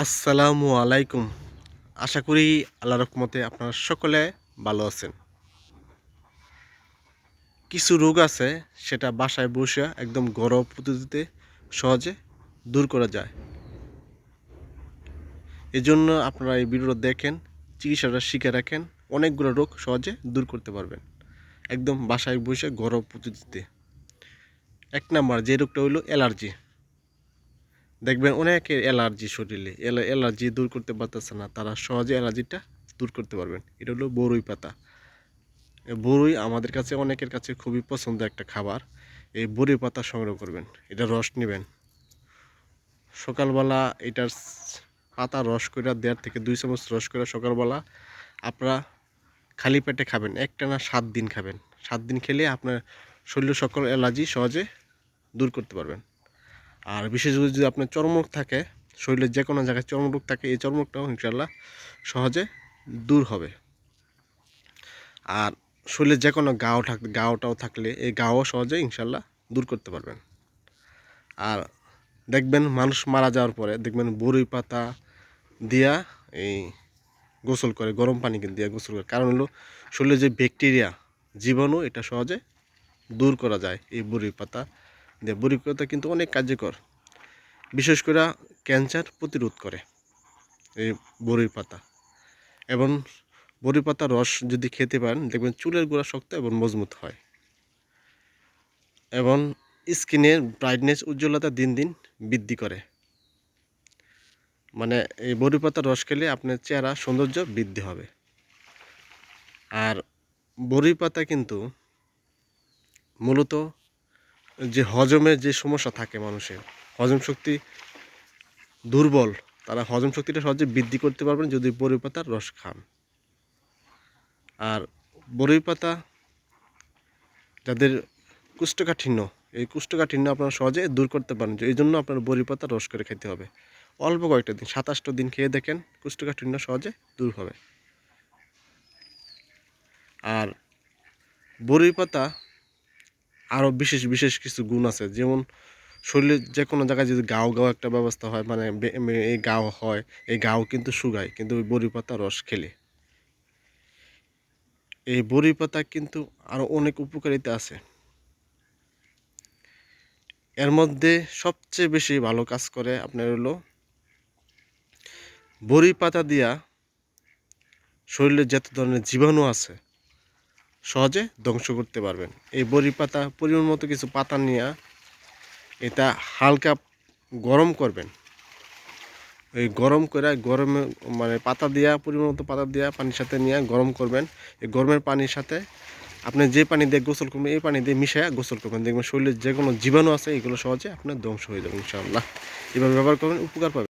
আসসালামু আলাইকুম। আশা করি আল্লাহ রহমতে আপনারা সকলে ভালো আছেন। কিছু রোগ আছে, সেটা বাসায় বসে একদম গরম পদ্ধতিতে সহজে দূর করা যায়। এজন্য আপনারা এই ভিডিওটা দেখেন, চিকিৎসাটা শিখে রাখেন, অনেকগুলো রোগ সহজে দূর করতে পারবেন। একদম বাসায় বসে গরম পদ্ধতিতে। এক নাম্বার যে রোগটা হলো অ্যালার্জি। দেখবেন অনেকের অ্যালার্জি শরীরে অ্যালার্জি দূর করতে পারতেছে না, তারা সহজে অ্যালার্জিটা দূর করতে পারবেন। এটা হলো বরুই পাতা। বরুই আমাদের কাছে, অনেকের কাছে খুবই পছন্দ একটা খাবার। এই বরুই পাতা সংগ্রহ করবেন, এটা রস নেবেন। সকালবেলা এটার পাতা রস করে দেড় থেকে দুই চামচ রস করে সকালবেলা আপনারা খালি পেটে খাবেন একটা না সাত দিন খাবেন। সাত দিন খেলে আপনার শরীরের সকল অ্যালার্জি সহজে দূর করতে পারবেন। আর বিশেষ করে যদি আপনার চর্মরোগ থাকে, শরীরের যে কোনো জায়গায় চর্মরোগ থাকে, এই চর্মরোগটাও ইনশাল্লাহ সহজে দূর হবে। আর শরীরে যে কোনো গাও থাক, গাওটাও থাকলে এই গাও সহজে ইনশাল্লাহ দূর করতে পারবেন। আর দেখবেন মানুষ মারা যাওয়ার পরে দেখবেন বরুই পাতা দিয়া এই গোসল করে, গরম পানি কিন্তু দিয়া গোসল করে। কারণ হলো শরীরে যে ব্যাকটেরিয়া, জীবাণু, এটা সহজে দূর করা যায় এই বরুই পাতা পাতা কিন্তু অনেক কার্যকর। বিশেষ করে ক্যান্সার প্রতিরোধ করে এই বরুই পাতা। এবং বরুই পাতার রস যদি খেতে পারেন, দেখবেন চুলের গোড়া শক্ত এবং মজবুত হয়। এবং স্কিনের ব্রাইটনেস, উজ্জ্বলতা দিন দিন বৃদ্ধি করে। মানে এই বরুই পাতার রস খেলে আপনার চেহারা সৌন্দর্য বৃদ্ধি হবে। আর বরুই পাতা কিন্তু মূলত যে হজমের যে সমস্যা থাকে মানুষের, হজম শক্তি দুর্বল, তারা হজম শক্তিটা সহজে বৃদ্ধি করতে পারবেন যদি বরই পাতার রস খান। আর বরই পাতা যাদের কুষ্ঠকাঠিন্য, এই কুষ্ঠকাঠিন্য আপনারা সহজে দূর করতে পারেন, এই জন্য আপনার বড়ি পাতা রস করে খেতে হবে। অল্প কয়েকটা দিন, সাতাশটা দিন খেয়ে দেখেন কুষ্ঠকাঠিন্য সহজে দূর হবে। আর বড়ি পাতা আরও বিশেষ বিশেষ কিছু গুণ আছে। যেমন শরীরে যে কোনো জায়গায় যদি গাও গাও একটা ব্যবস্থা হয় মানে এই গাও হয়, এই গাও কিন্তু শুকায়, কিন্তু ওই বড়ি পাতা রস খেলে। এই বড়ি পাতা কিন্তু আরও অনেক উপকারিতা আছে। এর মধ্যে সবচেয়ে বেশি ভালো কাজ করে আপনার হলো বড়ি পাতা দিয়া শরীরে যত ধরনের জীবাণু আছে সহজে ধ্বংস করতে পারবেন। এই বড়ি পাতা, পরিমাণ মতো কিছু পাতা নিয়ে এটা হালকা গরম করবেন। এই গরম করে গরমে মানে পাতা দিয়া, পরিমাণ মতো পাতা দিয়া পানির সাথে নিয়ে গরম করবেন। এই গরমের পানির সাথে আপনি যে পানি দিয়ে গোসল করবেন, এই পানি দিয়ে মিশিয়ে গোসল করবেন। দেখবেন শরীরে যে কোনো জীবাণু আছে, এগুলো সহজে আপনার ধ্বংস হয়ে যাবে ইনশাআল্লাহ। এভাবে ব্যবহার করবেন, উপকার পাবেন।